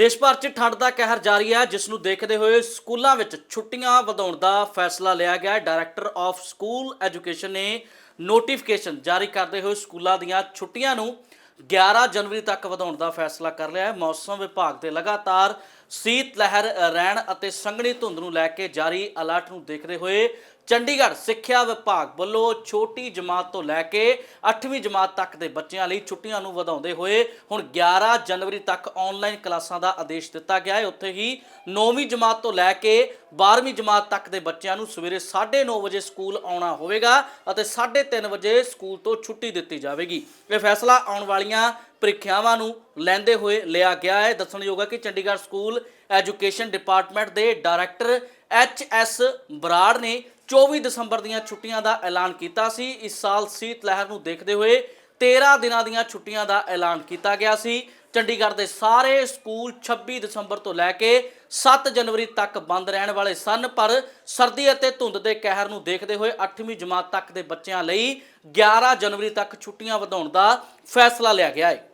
ਦੇਸ਼ ਭਰ 'ਚ ਠੰਡ ਦਾ ਕਹਿਰ ਜਾਰੀ ਹੈ, ਜਿਸ ਨੂੰ ਦੇਖਦੇ ਹੋਏ ਸਕੂਲਾਂ ਵਿੱਚ ਛੁੱਟੀਆਂ ਵਧਾਉਣ ਦਾ ਫੈਸਲਾ ਲਿਆ ਗਿਆ ਹੈ। ਡਾਇਰੈਕਟਰ ਆਫ ਸਕੂਲ ਐਜੂਕੇਸ਼ਨ ਨੇ ਨੋਟੀਫਿਕੇਸ਼ਨ ਜਾਰੀ ਕਰਦੇ ਹੋਏ ਸਕੂਲਾਂ ਦੀਆਂ ਛੁੱਟੀਆਂ ਨੂੰ 11 ਜਨਵਰੀ ਤੱਕ ਵਧਾਉਣ ਦਾ ਫੈਸਲਾ ਕਰ ਲਿਆ ਹੈ। ਮੌਸਮ ਵਿਭਾਗ ਦੇ ਲਗਾਤਾਰ ਸੀਤ ਲਹਿਰ ਰਹਿਣ ਅਤੇ ਸੰਘਣੀ ਧੁੰਦ ਨੂੰ ਲੈ ਕੇ ਜਾਰੀ ਅਲਰਟ ਨੂੰ ਦੇਖਦੇ ਹੋਏ ਚੰਡੀਗੜ੍ਹ ਸਿੱਖਿਆ ਵਿਭਾਗ ਵੱਲੋਂ ਛੋਟੀ ਜਮਾਤ ਤੋਂ ਲੈ ਕੇ 8ਵੀਂ ਜਮਾਤ ਤੱਕ ਦੇ ਬੱਚਿਆਂ ਲਈ ਛੁੱਟੀਆਂ ਨੂੰ ਵਧਾਉਂਦੇ ਹੋਏ ਹੁਣ 11 ਜਨਵਰੀ ਤੱਕ ਆਨਲਾਈਨ ਕਲਾਸਾਂ ਦਾ ਆਦੇਸ਼ ਦਿੱਤਾ ਗਿਆ ਹੈ। ਉੱਥੇ ਹੀ 9ਵੀਂ ਜਮਾਤ ਤੋਂ ਲੈ ਕੇ 12ਵੀਂ ਜਮਾਤ ਤੱਕ ਦੇ ਬੱਚਿਆਂ ਨੂੰ ਸਵੇਰੇ 9:30 ਵਜੇ ਸਕੂਲ ਆਉਣਾ ਹੋਵੇਗਾ ਅਤੇ 3:30 ਵਜੇ ਸਕੂਲ ਤੋਂ ਛੁੱਟੀ ਦਿੱਤੀ ਜਾਵੇਗੀ। ਇਹ ਫੈਸਲਾ ਆਉਣ ਵਾਲੀਆਂ ਪ੍ਰੀਖਿਆਵਾਂ ਨੂੰ ਲੈਂਦੇ ਹੋਏ ਲਿਆ ਗਿਆ ਹੈ। ਦੱਸਣਯੋਗ ਹੈ ਕਿ ਚੰਡੀਗੜ੍ਹ ਸਕੂਲ ਐਜੂਕੇਸ਼ਨ ਡਿਪਾਰਟਮੈਂਟ ਦੇ ਡਾਇਰੈਕਟਰ ਐਚ ਐਸ ਬਰਾੜ ਨੇ 24 ਦਸੰਬਰ ਦੀਆਂ ਛੁੱਟੀਆਂ ਦਾ ਐਲਾਨ ਕੀਤਾ ਸੀ। ਇਸ ਸਾਲ ਸੀਤ ਲਹਿਰ ਨੂੰ ਦੇਖਦੇ ਹੋਏ 13 ਦਿਨਾਂ ਦੀਆਂ ਛੁੱਟੀਆਂ ਦਾ ਐਲਾਨ ਕੀਤਾ ਗਿਆ ਸੀ। ਚੰਡੀਗੜ੍ਹ ਦੇ ਸਾਰੇ ਸਕੂਲ 26 ਦਸੰਬਰ ਤੋਂ ਲੈ ਕੇ 7 ਜਨਵਰੀ ਤੱਕ ਬੰਦ ਰਹਿਣ ਵਾਲੇ ਸਨ, ਪਰ ਸਰਦੀ ਅਤੇ ਧੁੰਦ ਦੇ ਕਹਿਰ ਨੂੰ ਦੇਖਦੇ ਹੋਏ 8ਵੀਂ ਜਮਾਤ ਤੱਕ ਦੇ ਬੱਚਿਆਂ ਲਈ 11 ਜਨਵਰੀ ਤੱਕ ਛੁੱਟੀਆਂ ਵਧਾਉਣ ਦਾ ਫੈਸਲਾ ਲਿਆ ਗਿਆ ਹੈ।